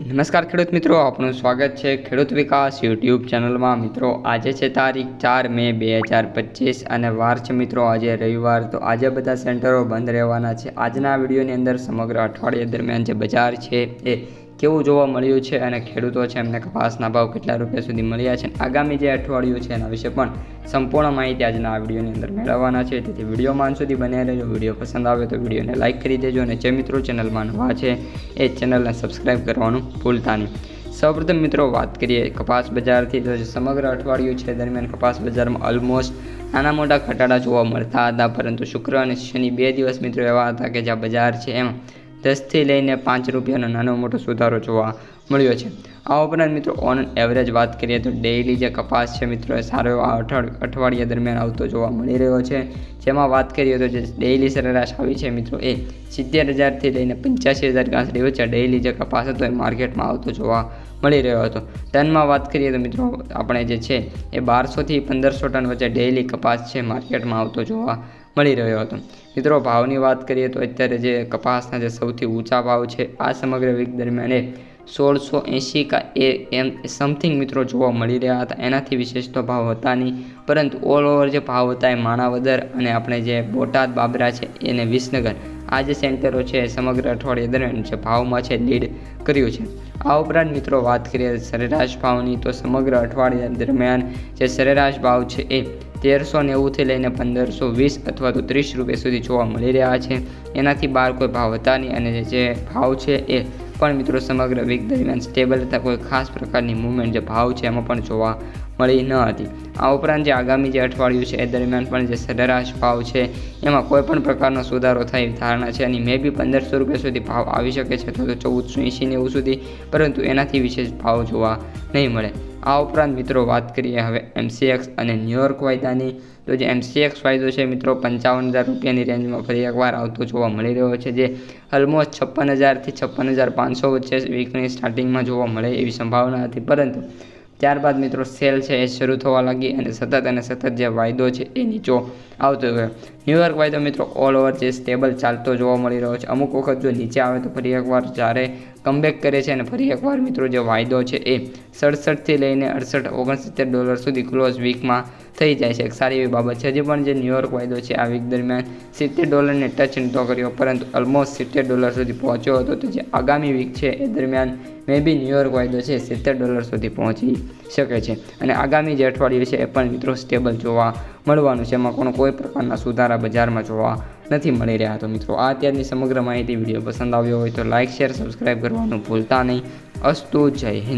નમસ્કાર ખેડૂત મિત્રો, આપનું સ્વાગત છે ખેડૂત વિકાસ યુટ્યુબ ચેનલમાં. મિત્રો, આજે છે તારીખ ચાર મે બે હજાર પચીસ અને વાર છે મિત્રો, આજે રવિવાર. તો આજે બધા સેન્ટરો બંધ રહેવાના છે. આજના વિડીયોની અંદર સમગ્ર અઠવાડિયા દરમિયાન જે બજાર છે એ કેવું જોવા મળ્યું છે અને ખેડૂતો છે એમને કપાસના ભાવ કેટલા રૂપિયા સુધી મળ્યા છે આગામી જે અઠવાડિયું છે એના વિશે પણ સંપૂર્ણ માહિતી આજના આ વિડીયોની અંદર મેળવવાના છે. તેથી વિડીયોમાં સુધી બન્યા રહેજો. વીડિયો પસંદ આવે તો વિડીયોને લાઇક કરી દેજો અને જે મિત્રો ચેનલમાં નવા છે એ ચેનલને સબસ્ક્રાઈબ કરવાનું ભૂલતા નહીં. સૌપ્રથમ મિત્રો વાત કરીએ કપાસ બજારથી. તો સમગ્ર અઠવાડિયું છે દરમિયાન કપાસ બજારમાં ઓલમોસ્ટ નાના મોટા ઘટાડા જોવા મળતા હતા. પરંતુ શુક્ર અને શનિ બે દિવસ મિત્રો એવા હતા કે જ્યાં બજાર છે એમાં દસથી લઈને પાંચ રૂપિયાનો નાનો મોટો સુધારો જોવા મળ્યો છે. આ ઉપરાંત મિત્રો ઓન એવરેજ વાત કરીએ તો ડેઇલી જે કપાસ છે મિત્રો, એ સારો એવો અઠવાડ, અઠવાડિયા દરમિયાન આવતો જોવા મળી રહ્યો છે. જેમાં વાત કરીએ તો જે ડેઇલી સરેરાશ આવી છે મિત્રો, એ સિત્તેર હજારથી લઈને પંચ્યાસી હજાર ઘાસડી વચ્ચે ડેઇલી જે કપાસ હતો, એ માર્કેટમાં આવતો જોવા મળી રહ્યો હતો. ટનમાં વાત કરીએ તો મિત્રો, આપણે જે છે, એ બારસોથી પંદરસો ટન વચ્ચે ડેઇલી કપાસ છે, માર્કેટમાં આવતો જોવા મળી રહ્યો હતો. મિત્રો, ભાવની વાત કરીએ તો અત્યારે જે કપાસના જે સૌથી ઊંચા ભાવ છે, આ સમગ્ર વીક દરમિયાન એ સોળસો એંસી કા એ એમ સમથિંગ મિત્રો જોવા મળી રહ્યા હતા. એનાથી વિશેષ તો ભાવ હતા નહીં. પરંતુ ઓલ ઓવર જે ભાવ હતા એ માણાવદર અને આપણે જે બોટાદ, બાબરા છે એને વિસનગર, આ જે સેન્ટરો છે સમગ્ર અઠવાડિયા દરમિયાન જે ભાવમાં છે લીડ કર્યું છે. આ ઉપરાંત મિત્રો વાત કરીએ સરેરાશ ભાવની તો સમગ્ર અઠવાડિયા દરમિયાન જે સરેરાશ ભાવ છે એ તેરસો નેવુંથી લઈને પંદરસો વીસ અથવા તો ત્રીસ રૂપિયા સુધી જોવા મળી રહ્યા છે. એનાથી બહાર કોઈ ભાવ હતા નહીં અને જે ભાવ છે એ પણ મિત્રો સમગ્ર વીક દરમિયાન સ્ટેબલ હતા. કોઈ ખાસ પ્રકારની મૂવમેન્ટ જે ભાવ છે એમાં પણ જોવા મળી ન હતી. આ ઉપરાંત જે આગામી જે અઠવાડિયું છે એ દરમિયાન પણ જે સરેરાશ ભાવ છે, એમાં કોઈ પણ પ્રકારનો સુધારો થાય એવી ધારણા છે. અને મે બી પંદરસો રૂપિયા સુધી ભાવ આવી શકે છે અથવા તો ચૌદસો એંશી નેવું સુધી, પરંતુ એનાથી વિશેષ ભાવ જોવા નહીં મળે. આ ઉપરાંત મિત્રો વાત કરીએ હવે એમસીએક્સ અને ન્યુયોર્ક વાયદાની. તો જે એમસીએક્સ વાયદો છે મિત્રો પંચાવન હજાર રૂપિયાની રેન્જમાં ફરી એકવાર આવતો જોવા મળી રહ્યો છે, જે ઓલમોસ્ટ છપ્પન હજારથી છપ્પન હજાર પાંચસો વચ્ચે વીકની સ્ટાર્ટિંગમાં જોવા મળે એવી સંભાવના હતી. પરંતુ ત્યારબાદ મિત્રો સેલ છે એ શરૂ થવા લાગી અને સતત અને સતત જે વાયદો છે એ નીચો આવતો ગયો. ન્યૂયોર્ક વાયદો મિત્રો ઓલ ઓવર જે સ્ટેબલ ચાલતો જોવા મળી રહ્યો છે. અમુક વખત જો નીચે આવે તો ફરી એકવાર જ્યારે કમબેક કરે છે અને ફરી એકવાર મિત્રો જે વાયદો છે એ સડસઠથી લઈને અડસઠ ઓગણસિત્તેર ડોલર સુધી ક્લોઝ વીકમાં થઈ જાય છે. એક સારી એવી બાબત છે. હજી પણ જે ન્યુયોર્ક વાયદો છે, આ વીક દરમિયાન સિત્તેર ડોલરને ટચ નહોતો કર્યો. પરંતુ ઓલમોસ્ટ સિત્તેર ડોલર સુધી પહોંચ્યો હતો. તો જે આગામી વીક છે, એ દરમિયાન મે બી ન્યુયોર્ક વાયદો છે, સિત્તેર ડોલર સુધી પહોંચી શકે છે. અને આગામી જે અઠવાડિયું છે, એ પણ મિત્રો સ્ટેબલ જોવા મળવાનું છે. એમાં પણ કોઈ પ્રકારના સુધારા બજારમાં જોવા નથી મળી રહ્યા. તો મિત્રો, આ અત્યારની સમગ્ર માહિતી વીડિયો પસંદ આવ્યો હોય તો લાઇક શેર સબસ્ક્રાઈબ કરવાનું ભૂલતા નહીં. અસ્તુ જય હિન્દ.